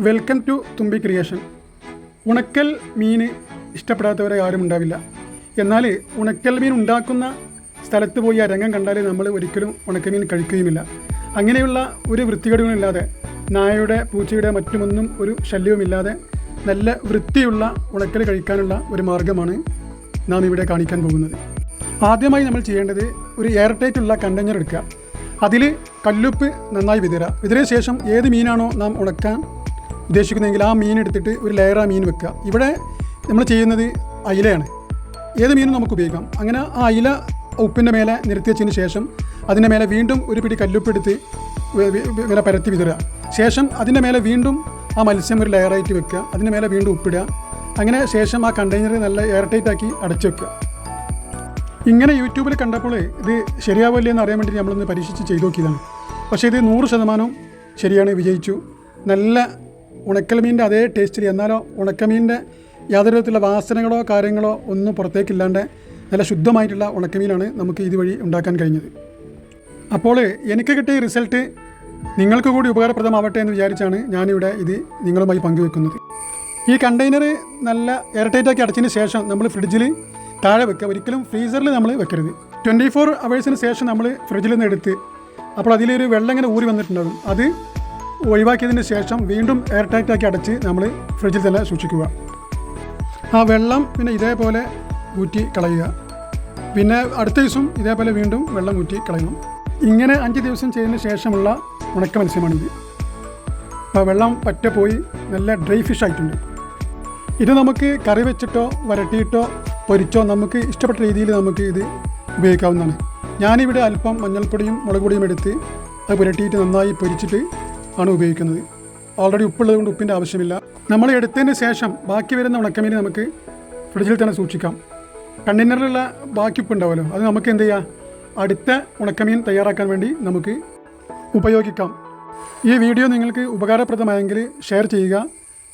Welcome to Thumbi creation. ഉണക്കൽ മീൻ ഇഷ്ടപ്പെടാത്തവരെ ആരും ഉണ്ടാവില്ല. എന്നാൽ ഉണക്കൽ മീൻ ഉണ്ടാക്കുന്ന സ്ഥലത്ത് പോയി ആ രംഗം കണ്ടാൽ നമ്മൾ ഒരിക്കലും ഉണക്കമീൻ കഴിക്കുകയുമില്ല. അങ്ങനെയുള്ള ഒരു വൃത്തികേടുകളില്ലാതെ നായയുടെ പൂച്ചയുടെ മറ്റുമൊന്നും ഒരു ശല്യവുമില്ലാതെ നല്ല വൃത്തിയുള്ള ഉണക്കൽ കഴിക്കാനുള്ള ഒരു മാർഗമാണ് നാം ഇവിടെ കാണിക്കാൻ പോകുന്നത്. ആദ്യമായി നമ്മൾ ചെയ്യേണ്ടത് ഒരു എയർ ടൈറ്റ് ഉള്ള കണ്ടെയ്നർ എടുക്കുക. അതിൽ കല്ലുപ്പ് നന്നായി വിതറുക. വിതരിയ ശേഷം ഏത് മീനാണോ നാം ഉണക്കാൻ ഉദ്ദേശിക്കുന്നതെങ്കിൽ ആ മീൻ എടുത്തിട്ട് ഒരു ലെയർ ആ മീൻ വെക്കുക. ഇവിടെ നമ്മൾ ചെയ്യുന്നത് അയിലയാണ്. ഏത് മീനും നമുക്ക് ഉപയോഗിക്കാം. അങ്ങനെ ആ അയില ഉപ്പിന്റെ മേലെ നിരത്തി വെച്ചതിന് ശേഷം അതിന്റെ മേലെ വീണ്ടും ഒരു പിടി കല്ലുപ്പെടുത്ത് വില പരത്തി വിതറുക. ശേഷം അതിന്റെ മേലെ വീണ്ടും ആ മത്സ്യം ഒരു ലെയറായിട്ട് വെക്കുക. അതിന്റെ മേലെ വീണ്ടും ഉപ്പിടുക. അങ്ങനെ ശേഷം ആ കണ്ടെയ്നർ നല്ല എയർ ടൈറ്റ് ആക്കി അടച്ചു വെക്കുക. ഇങ്ങനെ യൂട്യൂബിൽ കണ്ടപ്പോൾ ഇത് ശരിയാവില്ലേ എന്ന് അറിയാൻ വേണ്ടി നമ്മളൊന്ന് പരീക്ഷിച്ച് ചെയ്തു നോക്കിയതാണ്. പക്ഷേ ഇത് നൂറ് ശതമാനം ശരിയാണ് വിജയിച്ചു. നല്ല ഉണക്കൽമീന്റെ അതേ ടേസ്റ്റിൽ എന്നാലോ ഉണക്കമീന്റെ യാതൊരു വിധത്തിലുള്ള വാസനകളോ കാര്യങ്ങളോ ഒന്നും പുറത്തേക്കില്ലാണ്ട് നല്ല ശുദ്ധമായിട്ടുള്ള ഉണക്കമീനാണ് നമുക്ക് ഇതുവഴി ഉണ്ടാക്കാൻ കഴിഞ്ഞത്. അപ്പോൾ എനിക്ക് കിട്ടിയ റിസൾട്ട് നിങ്ങൾക്ക് കൂടി ഉപകാരപ്രദമാവട്ടെ എന്ന് വിചാരിച്ചാണ് ഞാനിവിടെ ഇത് നിങ്ങളുമായി പങ്കുവെക്കുന്നത്. ഈ കണ്ടെയ്നർ നല്ല എയർടൈറ്റാക്കി അടച്ചതിന് ശേഷം നമ്മൾ ഫ്രിഡ്ജിൽ താഴെ വെക്കുക. ഒരിക്കലും ഫ്രീസറിൽ നമ്മൾ വെക്കരുത്. ട്വന്റി ഫോർ അവേഴ്സിന് ശേഷം നമ്മൾ ഫ്രിഡ്ജിൽ നിന്ന് എടുത്ത് അപ്പോൾ അതിലൊരു വെള്ളം ഇങ്ങനെ ഊരി വന്നിട്ടുണ്ടാകും. അത് ഒഴിവാക്കിയതിന് ശേഷം വീണ്ടും എയർ ടൈറ്റാക്കി അടച്ച് നമ്മൾ ഫ്രിഡ്ജിൽ തന്നെ സൂക്ഷിക്കുക. ആ വെള്ളം പിന്നെ ഇതേപോലെ ഊറ്റി കളയുക. പിന്നെ അടുത്ത ദിവസം ഇതേപോലെ വീണ്ടും വെള്ളം ഊറ്റി കളയണം ഇങ്ങനെ അഞ്ച് ദിവസം ചെയ്തതിന് ശേഷമുള്ള ഉണക്ക മത്സ്യമാണിത്. അപ്പോൾ വെള്ളം പറ്റ പോയി നല്ല ഡ്രൈ ഫിഷ് ആയിട്ടുണ്ട്. ഇത് നമുക്ക് കറി വെച്ചിട്ടോ വരട്ടിയിട്ടോ പൊരിച്ചോ നമുക്ക് ഇഷ്ടപ്പെട്ട രീതിയിൽ നമുക്ക് ഇത് ഉപയോഗിക്കാവുന്നതാണ്. ഞാനിവിടെ അല്പം മഞ്ഞൾപ്പൊടിയും മുളക് പൊടിയും എടുത്ത് അത് പുരട്ടിയിട്ട് നന്നായി പൊരിച്ചിട്ട് ആണ് ഉപയോഗിക്കുന്നത്. ഓൾറെഡി ഉപ്പുള്ളത് കൊണ്ട് ഉപ്പിന്റെ ആവശ്യമില്ല. നമ്മൾ എടുത്തതിന് ശേഷം ബാക്കി വരുന്ന ഉണക്കമീൻ നമുക്ക് ഫ്രിഡ്ജിൽ തന്നെ സൂക്ഷിക്കാം. കണ്ടെയ്നറിലുള്ള ബാക്കി ഉപ്പ് ഉണ്ടാവുമല്ലോ അത് നമുക്ക് എന്ത് ചെയ്യാം? അടുത്ത ഉണക്കമീൻ തയ്യാറാക്കാൻ വേണ്ടി നമുക്ക് ഉപയോഗിക്കാം. ഈ വീഡിയോ നിങ്ങൾക്ക് ഉപകാരപ്രദമായെങ്കിൽ ഷെയർ ചെയ്യുക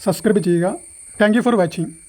സബ്സ്ക്രൈബ് ചെയ്യുക. Thank for watching